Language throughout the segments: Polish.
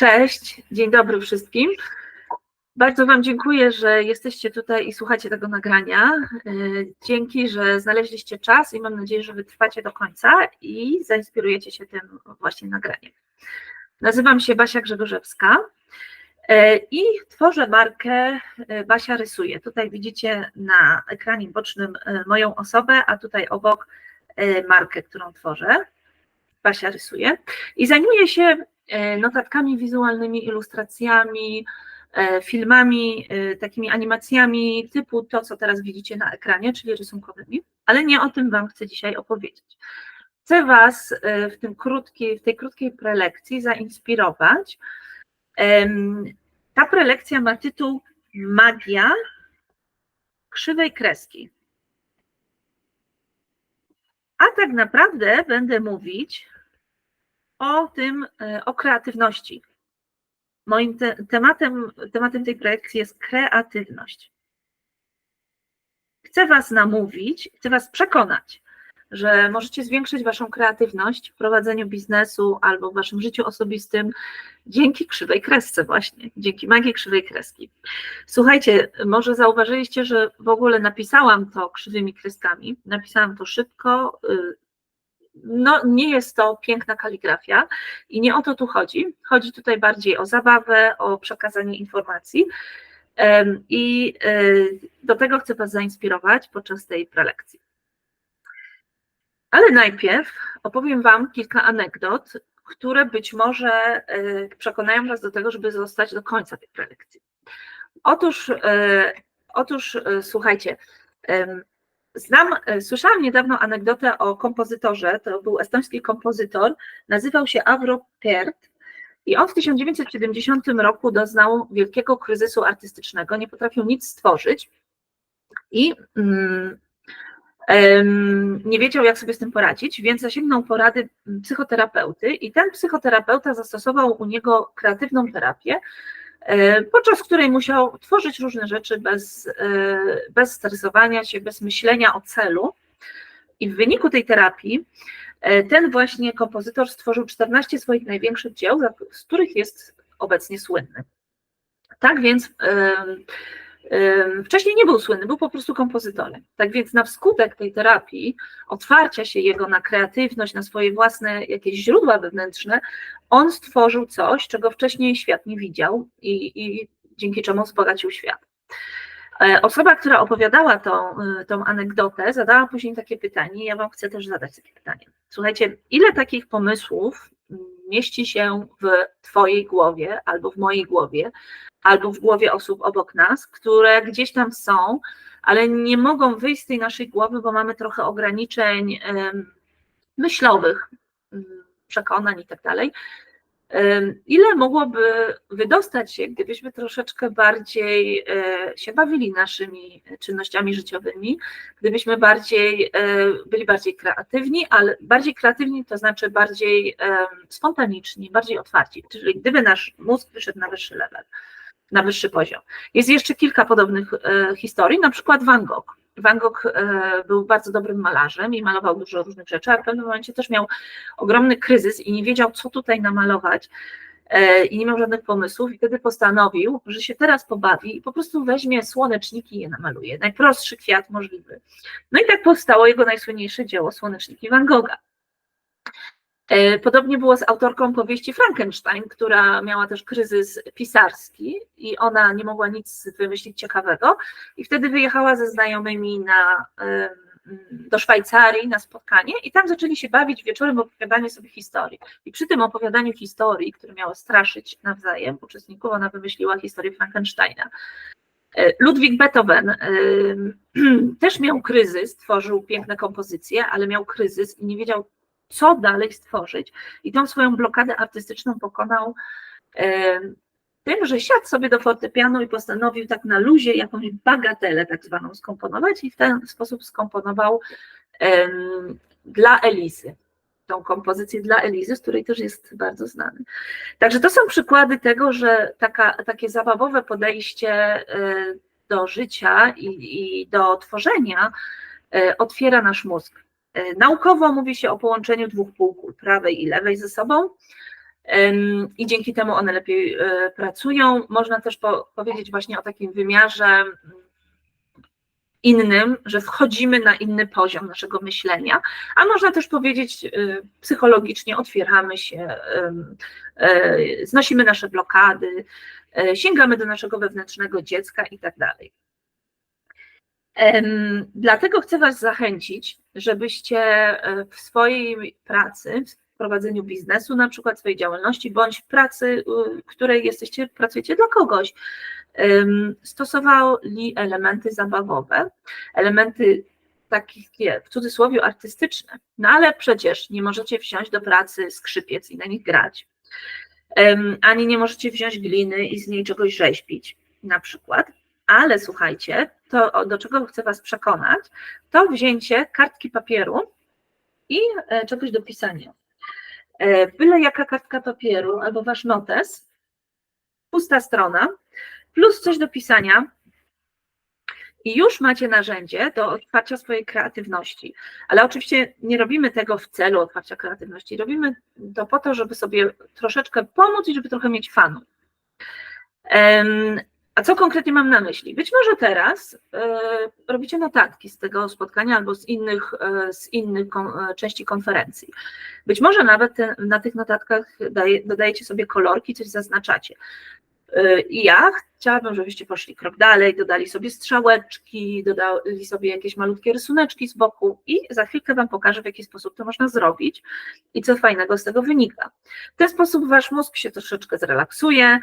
Cześć, dzień dobry wszystkim. Bardzo Wam dziękuję, że jesteście tutaj i słuchacie tego nagrania. Y, Dzięki, że znaleźliście czas i mam nadzieję, że wytrwacie do końca i zainspirujecie się tym właśnie nagraniem. Nazywam się Basia Grzegorzewska y, i tworzę markę y, Basia Rysuje. Tutaj widzicie na ekranie bocznym moją osobę, a tutaj obok markę, którą tworzę. Basia Rysuje. I zajmuję się notatkami wizualnymi, ilustracjami, E, filmami, e, takimi animacjami typu to, co teraz widzicie na ekranie, czyli rysunkowymi, ale nie o tym Wam chcę dzisiaj opowiedzieć. Chcę Was e, w, tym w tej krótkiej prelekcji zainspirować. Ta prelekcja ma tytuł Magia krzywej kreski. A tak naprawdę będę mówić o tym, o kreatywności, Moim te tematem, tematem tej projekcji jest kreatywność. Chcę Was namówić, chcę Was przekonać, że możecie zwiększyć Waszą kreatywność w prowadzeniu biznesu albo w Waszym życiu osobistym dzięki krzywej kresce, właśnie, dzięki magii krzywej kreski. Słuchajcie, może zauważyliście, że w ogóle napisałam to krzywymi kreskami, napisałam to szybko, y, no, nie jest to piękna kaligrafia i nie o to tu chodzi. Chodzi tutaj bardziej o zabawę, o przekazanie informacji. I e, do tego chcę Was zainspirować podczas tej prelekcji. Ale najpierw opowiem Wam kilka anegdot, które być może e, przekonają Was do tego, żeby zostać do końca tej prelekcji. Otóż, e, otóż słuchajcie, Znam, e, słyszałam niedawno anegdotę o kompozytorze, to był estoński kompozytor, nazywał się Avro Pert i on w 1970 roku doznał wielkiego kryzysu artystycznego, nie potrafił nic stworzyć i mm, nie wiedział, jak sobie z tym poradzić, więc zasięgnął porady psychoterapeuty i ten psychoterapeuta zastosował u niego kreatywną terapię, podczas której musiał tworzyć różne rzeczy bez, e, bez stresowania się, bez myślenia o celu. I w wyniku tej terapii e, ten właśnie kompozytor stworzył 14 swoich największych dzieł, z których jest obecnie słynny. Tak więc Wcześniej nie był słynny, był po prostu kompozytorem. Tak więc na wskutek tej terapii, otwarcia się jego na kreatywność, na swoje własne jakieś źródła wewnętrzne, on stworzył coś, czego wcześniej świat nie widział i, i dzięki czemu wzbogacił świat. E, osoba, która opowiadała tą, e, tą anegdotę, zadała później takie pytanie, ja Wam chcę też zadać takie pytanie. Słuchajcie, ile takich pomysłów mieści się w Twojej głowie albo w mojej głowie, albo w głowie osób obok nas, które gdzieś tam są, ale nie mogą wyjść z tej naszej głowy, bo mamy trochę ograniczeń myślowych, przekonań i tak dalej. Ile mogłoby wydostać się, gdybyśmy troszeczkę bardziej e, się bawili naszymi czynnościami życiowymi, gdybyśmy bardziej e, byli bardziej kreatywni, ale bardziej kreatywni to znaczy bardziej spontaniczni, bardziej otwarci, czyli gdyby nasz mózg wyszedł na wyższy level na wyższy poziom. Jest jeszcze kilka podobnych e, historii, na przykład Van Gogh. Van Gogh e, był bardzo dobrym malarzem i malował dużo różnych rzeczy, ale w pewnym momencie też miał ogromny kryzys i nie wiedział, co tutaj namalować e, i nie miał żadnych pomysłów i wtedy postanowił, że się teraz pobawi i po prostu weźmie słoneczniki i je namaluje. Najprostszy kwiat możliwy. No i tak powstało jego najsłynniejsze dzieło Słoneczniki Van Gogha. E, podobnie było z autorką powieści Frankenstein, która miała też kryzys pisarski i ona nie mogła nic wymyślić ciekawego i wtedy wyjechała ze znajomymi na, do Szwajcarii na spotkanie i tam zaczęli się bawić wieczorem w opowiadanie sobie historii. I przy tym opowiadaniu historii, które miało straszyć nawzajem uczestników, ona wymyśliła historię Frankensteina. E, Ludwik Beethoven też miał kryzys, tworzył piękne kompozycje, ale miał kryzys i nie wiedział, co dalej stworzyć. I tą swoją blokadę artystyczną pokonał tym, że siadł sobie do fortepianu i postanowił tak na luzie jakąś bagatelę tak zwaną skomponować i w ten sposób skomponował um, dla Elizy tą kompozycję dla Elizy, z której też jest bardzo znany. Także to są przykłady tego, że taka, takie zabawowe podejście e, do życia i, i do tworzenia e, otwiera nasz mózg. E, naukowo mówi się o połączeniu dwóch półkul, prawej i lewej ze sobą. i dzięki temu one lepiej e, pracują. Można też po, powiedzieć właśnie o takim wymiarze innym, że wchodzimy na inny poziom naszego myślenia, a można też powiedzieć e, psychologicznie, otwieramy się, znosimy nasze blokady, sięgamy do naszego wewnętrznego dziecka i tak dalej. Dlatego chcę Was zachęcić, żebyście w swojej pracy, prowadzeniu biznesu, na przykład swojej działalności, bądź w pracy, w której jesteście, pracujecie dla kogoś, stosowali elementy zabawowe, elementy takie w cudzysłowie artystyczne, no ale przecież nie możecie wsiąść do pracy skrzypiec i na nich grać, ani nie możecie wziąć gliny i z niej czegoś rzeźbić, na przykład, ale słuchajcie, to do czego chcę Was przekonać, to wzięcie kartki papieru i e, czegoś do pisania. E, byle jaka kartka papieru albo wasz notes, pusta strona, plus coś do pisania, i już macie narzędzie do otwarcia swojej kreatywności. Ale oczywiście nie robimy tego w celu otwarcia kreatywności. Robimy to po to, żeby sobie troszeczkę pomóc i żeby trochę mieć fanu. A co konkretnie mam na myśli? Być może teraz e, robicie notatki z tego spotkania albo z innych, e, z innych e, części konferencji. Być może nawet na tych notatkach daje, dodajecie sobie kolorki, coś zaznaczacie. Ja chciałabym, żebyście poszli krok dalej, dodali sobie strzałeczki, dodali sobie jakieś malutkie rysuneczki z boku i za chwilkę Wam pokażę, w jaki sposób to można zrobić i co fajnego z tego wynika. W ten sposób Wasz mózg się troszeczkę zrelaksuje,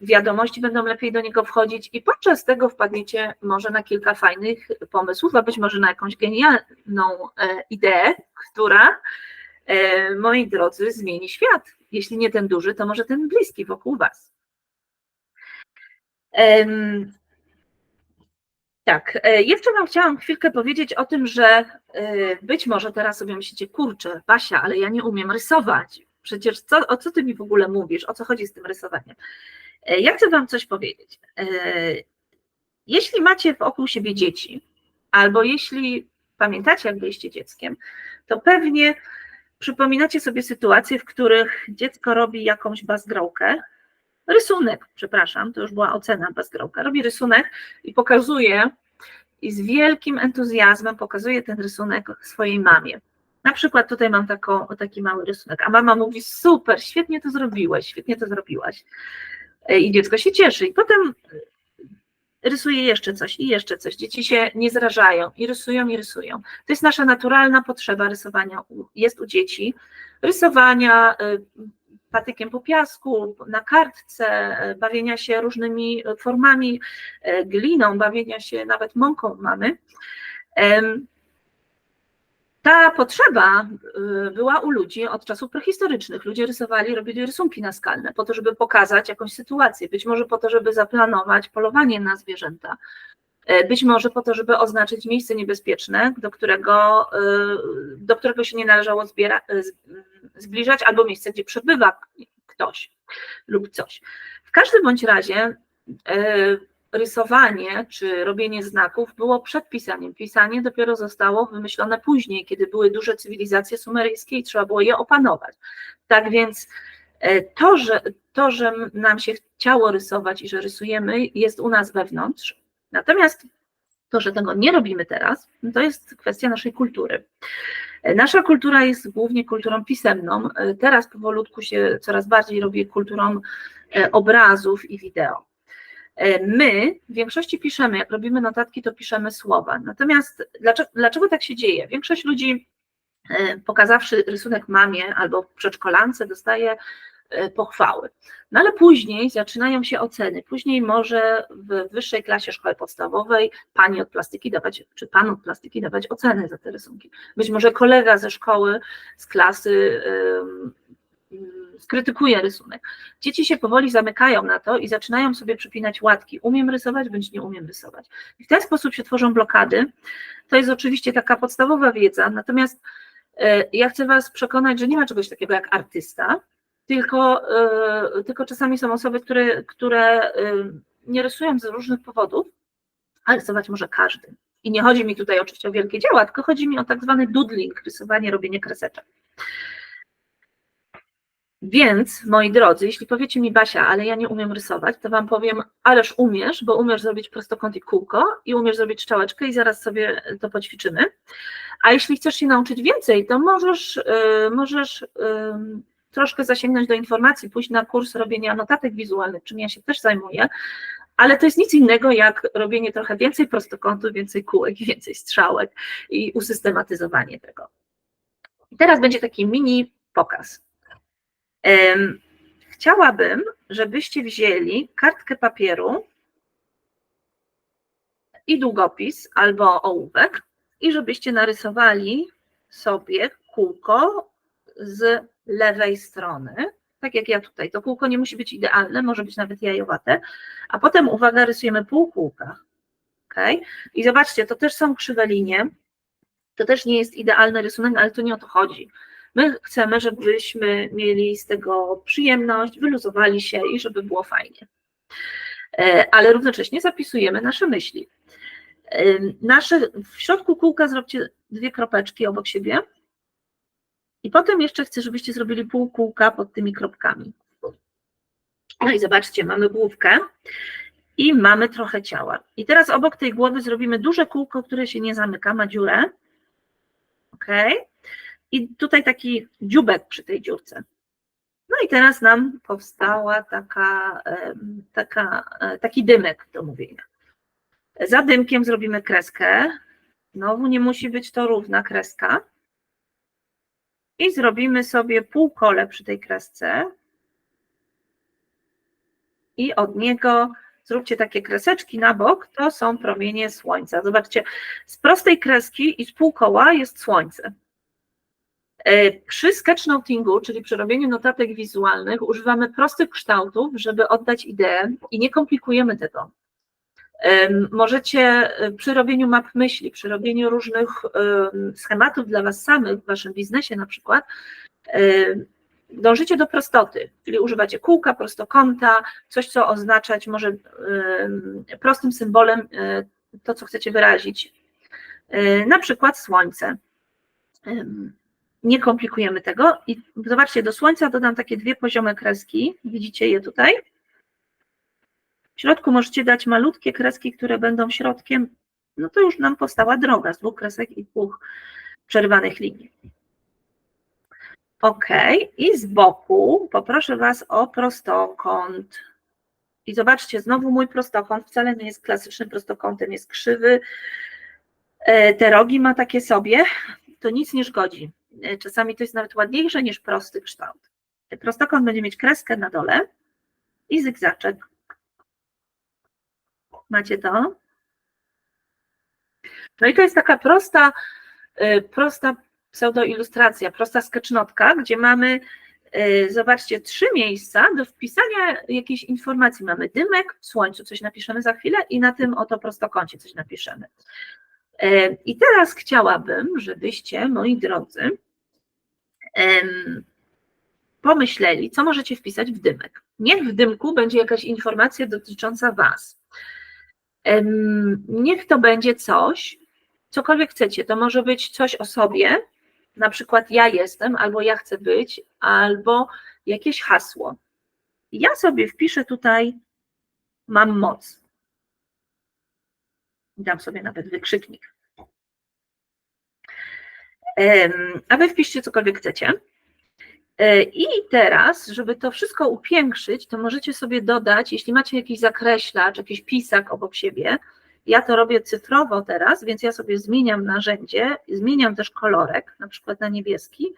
wiadomości będą lepiej do niego wchodzić i podczas tego wpadniecie może na kilka fajnych pomysłów, a być może na jakąś genialną e, ideę, która, e, moi drodzy, zmieni świat. Jeśli nie ten duży, to może ten bliski wokół Was. Tak, jeszcze Wam chciałam chwilkę powiedzieć o tym, że być może teraz sobie myślicie, kurczę, Basia, ale ja nie umiem rysować. Przecież co, o co ty mi w ogóle mówisz? O co chodzi z tym rysowaniem? E, ja chcę wam coś powiedzieć. E, jeśli macie wokół siebie dzieci, albo jeśli pamiętacie, jak byliście dzieckiem, to pewnie przypominacie sobie sytuacje, w których dziecko robi jakąś bazgrołkę, rysunek, przepraszam, to już była ocena bazgrołka, robi rysunek i pokazuje, i z wielkim entuzjazmem pokazuje ten rysunek swojej mamie. Na przykład tutaj mam taką, taki mały rysunek, a mama mówi: Super, świetnie to zrobiłeś, świetnie to zrobiłaś. E, I dziecko się cieszy. I potem rysuje jeszcze coś i jeszcze coś. Dzieci się nie zrażają i rysują i rysują. To jest nasza naturalna potrzeba rysowania, jest u dzieci. Rysowania e, patykiem po piasku, na kartce, e, bawienia się różnymi formami, gliną, bawienia się nawet mąką mamy. Ta potrzeba y, była u ludzi od czasów prehistorycznych. Ludzie rysowali, robili rysunki naskalne po to, żeby pokazać jakąś sytuację, być może po to, żeby zaplanować polowanie na zwierzęta, y, być może po to, żeby oznaczyć miejsce niebezpieczne, do którego, y, do którego się nie należało zbiera, zbliżać, albo miejsce, gdzie przebywa ktoś lub coś. W każdym bądź razie rysowanie czy robienie znaków było przed pisaniem. Pisanie dopiero zostało wymyślone później, kiedy były duże cywilizacje sumeryjskie i trzeba było je opanować. Tak więc e, to, że, to, że nam się chciało rysować i że rysujemy, jest u nas wewnątrz. Natomiast to, że tego nie robimy teraz, to jest kwestia naszej kultury. E, nasza kultura jest głównie kulturą pisemną. E, teraz powolutku się coraz bardziej robi kulturą obrazów i wideo. E, my w większości piszemy, jak robimy notatki, to piszemy słowa. Natomiast dlaczego, dlaczego tak się dzieje? Większość ludzi, e, pokazawszy rysunek mamie albo przedszkolance, dostaje e, pochwały. No ale później zaczynają się oceny. Później może w wyższej klasie szkoły podstawowej pani od plastyki dawać, czy pan od plastyki dawać oceny za te rysunki. Być może kolega ze szkoły, z klasy skrytykuje rysunek. Dzieci się powoli zamykają na to i zaczynają sobie przypinać łatki. Umiem rysować, bądź nie umiem rysować. I w ten sposób się tworzą blokady. To jest oczywiście taka podstawowa wiedza, natomiast e, ja chcę Was przekonać, że nie ma czegoś takiego jak artysta, tylko, e, tylko czasami są osoby, które, które e, nie rysują z różnych powodów, a rysować może każdy. I nie chodzi mi tutaj oczywiście o wielkie dzieła, tylko chodzi mi o tak zwany doodling, rysowanie, robienie kreseczek. Więc, moi drodzy, jeśli powiecie mi, Basia, ale ja nie umiem rysować, to Wam powiem, ależ umiesz, bo umiesz zrobić prostokąt i kółko i umiesz zrobić strzałeczkę i zaraz sobie to poćwiczymy. A jeśli chcesz się nauczyć więcej, to możesz, yy, możesz yy, troszkę zasięgnąć do informacji, pójść na kurs robienia notatek wizualnych, czym ja się też zajmuję, ale to jest nic innego jak robienie trochę więcej prostokątów, więcej kółek i więcej strzałek i usystematyzowanie tego. I teraz będzie taki mini pokaz. Chciałabym, żebyście wzięli kartkę papieru i długopis albo ołówek i żebyście narysowali sobie kółko z lewej strony, tak jak ja tutaj. To kółko nie musi być idealne, może być nawet jajowate, a potem, uwaga, rysujemy pół kółka. Okay? I zobaczcie, to też są krzywe linie, to też nie jest idealny rysunek, ale to nie o to chodzi. My chcemy, żebyśmy mieli z tego przyjemność, wyluzowali się i żeby było fajnie. E, ale równocześnie zapisujemy nasze myśli. E, nasze, w środku kółka zróbcie dwie kropeczki obok siebie i potem jeszcze chcę, żebyście zrobili pół kółka pod tymi kropkami. No i zobaczcie, mamy główkę i mamy trochę ciała. I teraz obok tej głowy zrobimy duże kółko, które się nie zamyka, ma dziurę. Ok. I tutaj taki dziubek przy tej dziurce. No i teraz nam powstała taka, taka, e, taki dymek do mówienia. Za dymkiem zrobimy kreskę. Znowu nie musi być to równa kreska. I zrobimy sobie półkole przy tej kresce. I od niego zróbcie takie kreseczki na bok, to są promienie słońca. Zobaczcie, z prostej kreski i z półkoła jest słońce. E, przy sketchnotingu, czyli przy robieniu notatek wizualnych, używamy prostych kształtów, żeby oddać ideę i nie komplikujemy tego. Możecie e, przy robieniu map myśli, przy robieniu różnych schematów dla Was samych w Waszym biznesie na przykład, dążycie do prostoty, czyli używacie kółka, prostokąta, coś, co oznaczać może prostym symbolem e, to, co chcecie wyrazić. Na przykład słońce nie komplikujemy tego i zobaczcie, do słońca dodam takie dwie poziome kreski, widzicie je tutaj. W środku możecie dać malutkie kreski, które będą środkiem, no to już nam powstała droga z dwóch kresek i dwóch przerwanych linii. Ok, i z boku poproszę Was o prostokąt. I zobaczcie, znowu mój prostokąt wcale nie jest klasycznym prostokątem, jest krzywy. E, te rogi ma takie sobie, to nic nie szkodzi. E, czasami to jest nawet ładniejsze niż prosty kształt. Prostokąt będzie mieć kreskę na dole i zygzaczek. Macie to? No i to jest taka prosta, e, prosta pseudoilustracja, prosta sketchnotka, gdzie mamy, e, zobaczcie, trzy miejsca do wpisania jakiejś informacji. Mamy dymek, w słońcu coś napiszemy za chwilę i na tym oto prostokącie coś napiszemy. I teraz chciałabym, żebyście, moi drodzy, pomyśleli, co możecie wpisać w dymek. Niech w dymku będzie jakaś informacja dotycząca Was. Niech to będzie coś, cokolwiek chcecie. To może być coś o sobie, na przykład ja jestem, albo ja chcę być, albo jakieś hasło. Ja sobie wpiszę tutaj mam moc. Dam sobie nawet wykrzyknik. A wy wpiszcie cokolwiek chcecie. E, I teraz, żeby to wszystko upiększyć, to możecie sobie dodać, jeśli macie jakiś zakreślacz, jakiś pisak obok siebie, ja to robię cyfrowo teraz, więc ja sobie zmieniam narzędzie, zmieniam też kolorek, na przykład na niebieski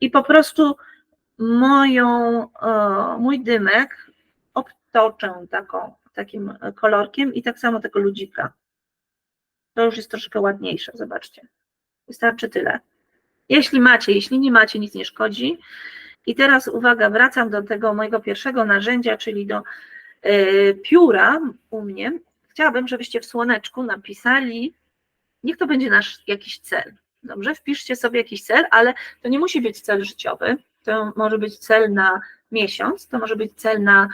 i po prostu moją, mój dymek obtoczę taką, takim kolorkiem i tak samo tego ludzika. To już jest troszkę ładniejsze, zobaczcie. Wystarczy tyle. Jeśli macie, jeśli nie macie, nic nie szkodzi. I teraz uwaga, wracam do tego mojego pierwszego narzędzia, czyli do y, pióra u mnie. Chciałabym, żebyście w słoneczku napisali, niech to będzie nasz jakiś cel. Dobrze, wpiszcie sobie jakiś cel, ale to nie musi być cel życiowy. To może być cel na miesiąc, to może być cel na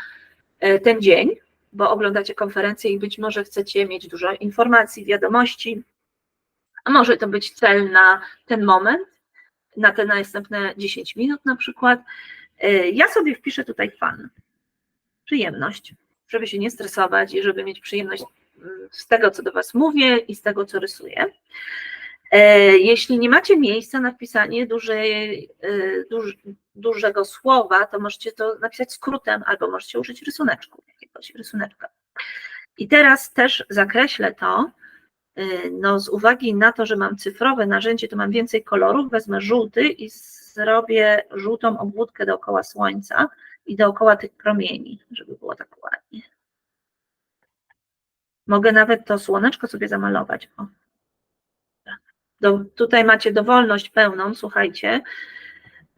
y, ten dzień, bo oglądacie konferencję i być może chcecie mieć dużo informacji, wiadomości, a może to być cel na ten moment, na te następne 10 minut na przykład. E, Ja sobie wpiszę tutaj fan, przyjemność, żeby się nie stresować i żeby mieć przyjemność mm, z tego, co do Was mówię i z tego, co rysuję. E, Jeśli nie macie miejsca na wpisanie dużej, e, duż, dużego słowa, to możecie to napisać skrótem albo możecie użyć rysuneczku, rysuneczka. I teraz też zakreślę to, y, no z uwagi na to, że mam cyfrowe narzędzie, to mam więcej kolorów, wezmę żółty i zrobię żółtą obwódkę dookoła słońca i dookoła tych promieni, żeby było tak ładnie. Mogę nawet to słoneczko sobie zamalować. O. Do, tutaj macie dowolność pełną, słuchajcie.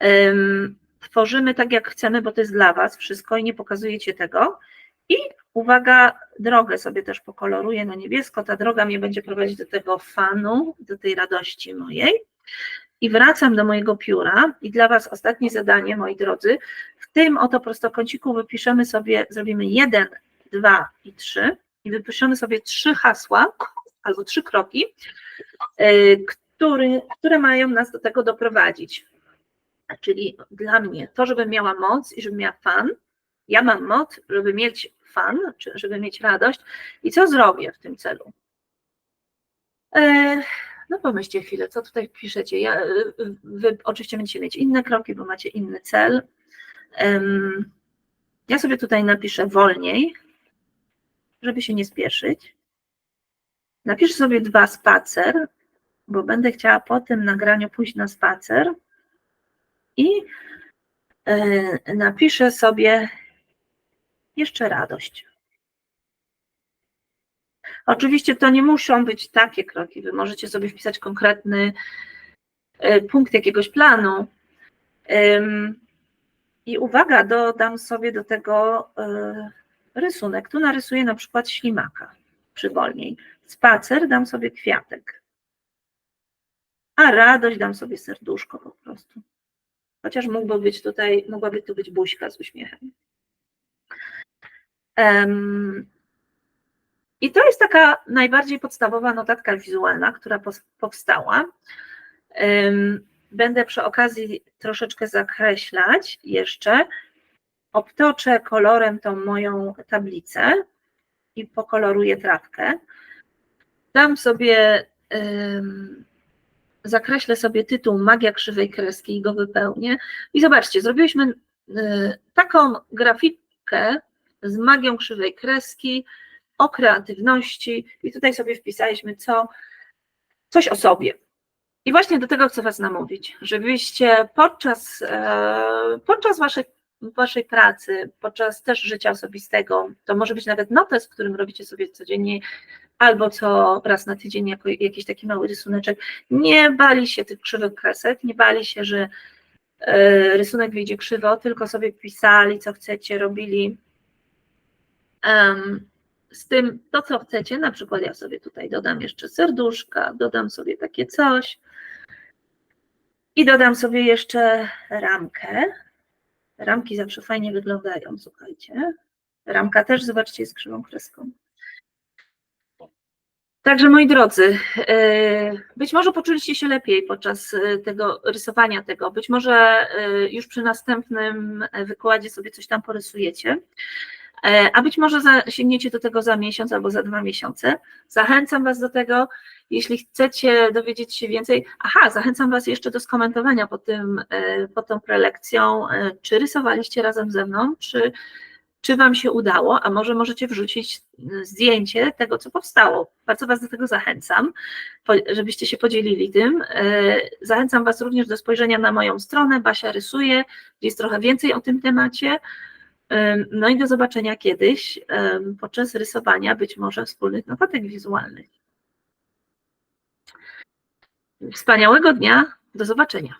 Ym, tworzymy tak, jak chcemy, bo to jest dla Was wszystko i nie pokazujecie tego. I uwaga, drogę sobie też pokoloruję na niebiesko. Ta droga mnie będzie prowadzić do tego fanu, do tej radości mojej. I wracam do mojego pióra i dla Was ostatnie zadanie, moi drodzy. W tym oto prostokąciku wypiszemy sobie, zrobimy jeden, dwa i trzy i wypiszemy sobie trzy hasła albo trzy kroki, yy, który, które mają nas do tego doprowadzić. Czyli dla mnie to, żebym miała moc i żebym miała fan, ja mam moc, żeby mieć fan, żeby mieć radość i co zrobię w tym celu? E, no pomyślcie chwilę, co tutaj piszecie. Ja, e, wy oczywiście będziecie mieć inne kroki, bo macie inny cel. Ja sobie tutaj napiszę wolniej, żeby się nie spieszyć. Napiszę sobie dwa spacer, bo będę chciała po tym nagraniu pójść na spacer i e, napiszę sobie jeszcze radość. Oczywiście to nie muszą być takie kroki, wy możecie sobie wpisać konkretny e, punkt jakiegoś planu. I uwaga, dodam sobie do tego e, rysunek. Tu narysuję na przykład ślimaka przy wolniej. Spacer dam sobie kwiatek. A radość dam sobie serduszko po prostu. Chociaż mógłby być tutaj, mogłaby tu być buźka z uśmiechem. I to jest taka najbardziej podstawowa notatka wizualna, która powstała. Będę przy okazji troszeczkę zakreślać jeszcze. Obtoczę kolorem tą moją tablicę i pokoloruję trawkę. Dam sobie, zakreślę sobie tytuł Magia krzywej kreski i go wypełnię. I zobaczcie, zrobiliśmy y, taką grafikę z magią krzywej kreski, o kreatywności i tutaj sobie wpisaliśmy co, coś o sobie. I właśnie do tego chcę Was namówić, żebyście podczas, e, podczas waszej, waszej pracy, podczas też życia osobistego, to może być nawet notes, w którym robicie sobie codziennie albo co raz na tydzień jako jakiś taki mały rysuneczek, nie bali się tych krzywych kresek, nie bali się, że e, rysunek wyjdzie krzywo, tylko sobie pisali, co chcecie, robili z tym to, co chcecie. Na przykład ja sobie tutaj dodam jeszcze serduszka, dodam sobie takie coś i dodam sobie jeszcze ramkę. Ramki zawsze fajnie wyglądają, słuchajcie. Ramka też, zobaczcie, jest krzywą kreską. Także moi drodzy, yy, być może poczuliście się lepiej podczas yy, tego rysowania tego, być może yy, już przy następnym wykładzie sobie coś tam porysujecie, E, a być może sięgniecie do tego za miesiąc albo za dwa miesiące. Zachęcam Was do tego, jeśli chcecie dowiedzieć się więcej. Aha, zachęcam Was jeszcze do skomentowania pod, tym, e, pod tą prelekcją, e, czy rysowaliście razem ze mną, czy, czy Wam się udało, a może możecie wrzucić zdjęcie tego, co powstało. Bardzo Was do tego zachęcam, żebyście się podzielili tym. Zachęcam Was również do spojrzenia na moją stronę, Basia Rysuje, gdzie jest trochę więcej o tym temacie. No i do zobaczenia kiedyś podczas rysowania być może wspólnych notatek wizualnych. Wspaniałego dnia, do zobaczenia.